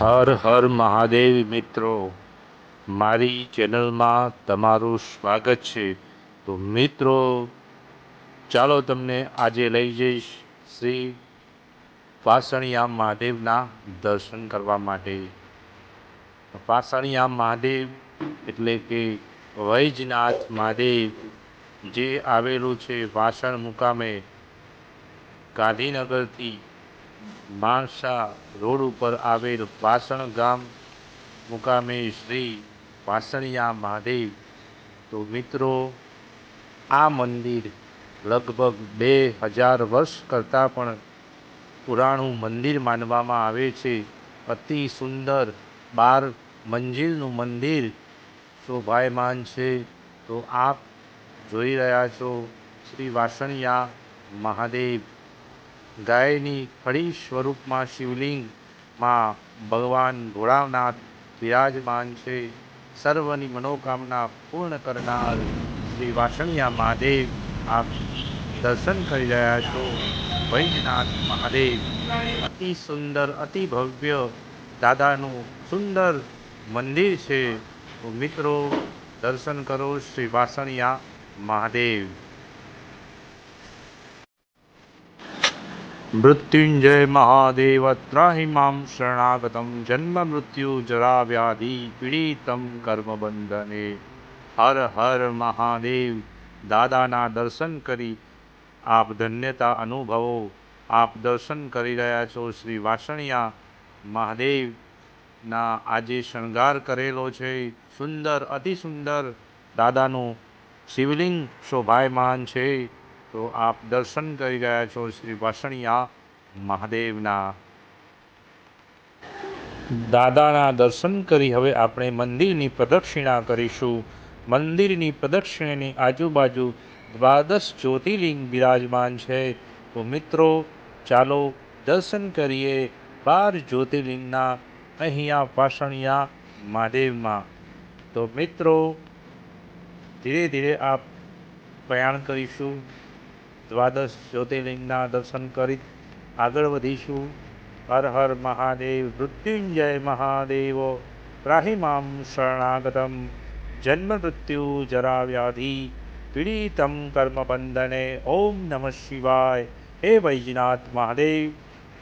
હર હર મહાદેવ મિત્રો. મારી ચેનલમાં તમારું સ્વાગત છે. તો મિત્રો, ચાલો તમને આજે લઈ જઈશ શ્રી પાસણિયા મહાદેવના દર્શન કરવા માટે. પાસણિયા મહાદેવ એટલે કે વૈજનાથ મહાદેવ જે આવેલું છે વાસણ મુકામે ગાંધીનગરથી માણસા રોડ ઉપર આવેલ વાસણ ગામ મુકામે શ્રી વાસણિયા મહાદેવ. તો મિત્રો, આ મંદિર લગભગ બે હજાર વર્ષ કરતાં પણ પુરાણું મંદિર માનવામાં આવે છે. અતિ સુંદર બાર મંજિલનું મંદિર શોભાયમાન છે. તો આપ જોઈ રહ્યા છો શ્રી વાસણિયા મહાદેવ. ગાયની ફળી સ્વરૂપમાં શિવલિંગમાં ભગવાન ભોળાનાથ વિરાજમાન છે. સર્વની મનોકામના પૂર્ણ કરનાર શ્રી વાસણિયા મહાદેવ, આપ દર્શન કરી રહ્યા છો વૈજનાથ મહાદેવ. અતિ સુંદર, અતિ ભવ્ય દાદાનું સુંદર મંદિર છે. મિત્રો, દર્શન કરો શ્રી વાસણિયા મહાદેવ. મૃત્યુંજય મહાદેવ ત્રાહિ મામ શરણાગતમ જન્મ મૃત્યુ જરા વ્યાધિ પીડિતમ કર્મબંધને હર હર મહાદેવ દાદાના દર્શન કરી આપ ધન્યતા અનુભવો આપ દર્શન કરી રહ્યા છો શ્રી વાસણિયા મહાદેવના આજે શણગાર કરેલો છે સુંદર અતિ સુંદર દાદાનું શિવલિંગ શોભાયમાન છે તો આપ દર્શન કરી રહ્યા છો શ્રી વાસણિયા મહાદેવના. દાદાના દર્શન કરી હવે આપણે મંદિરની પ્રદક્ષિણા કરીશું. મંદિરની પ્રદક્ષિણાની આજુબાજુ દ્વાદશ જ્યોતિર્લિંગ બિરાજમાન છે. તો મિત્રો, ચાલો દર્શન કરીએ બાર જ્યોતિર્લિંગના અહીંયા વાસણિયા મહાદેવમાં. તો મિત્રો, ધીરે ધીરે આપ પ્રયાણ કરીશું. દ્વાદશ જ્યોતિર્લિંગના દર્શન કરી આગળ વધીશું. હર હર મહાદેવ, મૃત્યુંજય મહાદેવ, ત્રાહિમામ શરણાગતમ. જન્મ મૃત્યુ જરા વ્યાધિ, પીડિતમ કર્મબંધને ઓમ નમઃ શિવાય. હે વૈજનાથ મહાદેવ,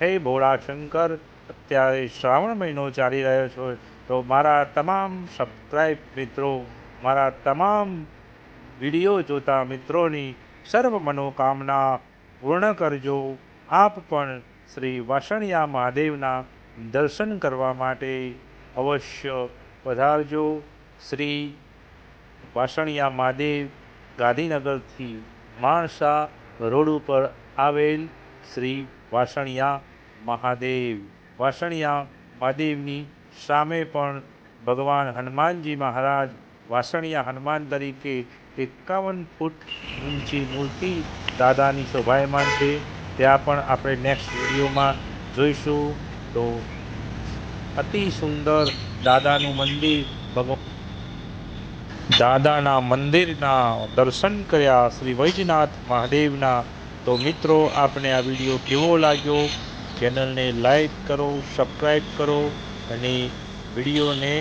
હે ભોળાશંકર, અત્યારે શ્રાવણ મહિનો ચાલી રહ્યો છો, તો મારા તમામ સબસ્ક્રાઈબ મિત્રો, મારા તમામ વીડિયો જોતા મિત્રોની સર્વ મનોકામના પૂર્ણ કરજો. આપ પણ શ્રી વાસણિયા મહાદેવના દર્શન કરવા માટે અવશ્ય પધારજો. શ્રી વાસણિયા મહાદેવ ગાંધીનગરથી માણસા રોડ ઉપર આવેલ શ્રી વાસણિયા મહાદેવ. વાસણિયા મહાદેવની સામે પણ ભગવાન હનુમાનજી મહારાજ વાસણિયા હનુમાન તરીકે એકાવન ફૂટ ઊંચી મૂર્તિ દાદાની શોભાયમાન છે. ત્યાં પણ આપણે નેક્સ્ટ વિડીયોમાં જોઈશું. તો અતિ સુંદર દાદાનું મંદિર, ભગવાન દાદાના મંદિરના દર્શન કર્યા શ્રી વૈજનાથ મહાદેવના. તો મિત્રો આપણે આ વીડિયો કેવો લાગ્યો? ચેનલને લાઈક કરો સબસ્ક્રાઈબ કરો અને વિડીયોને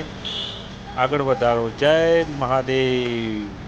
આગળ વધારો. જય મહાદેવ.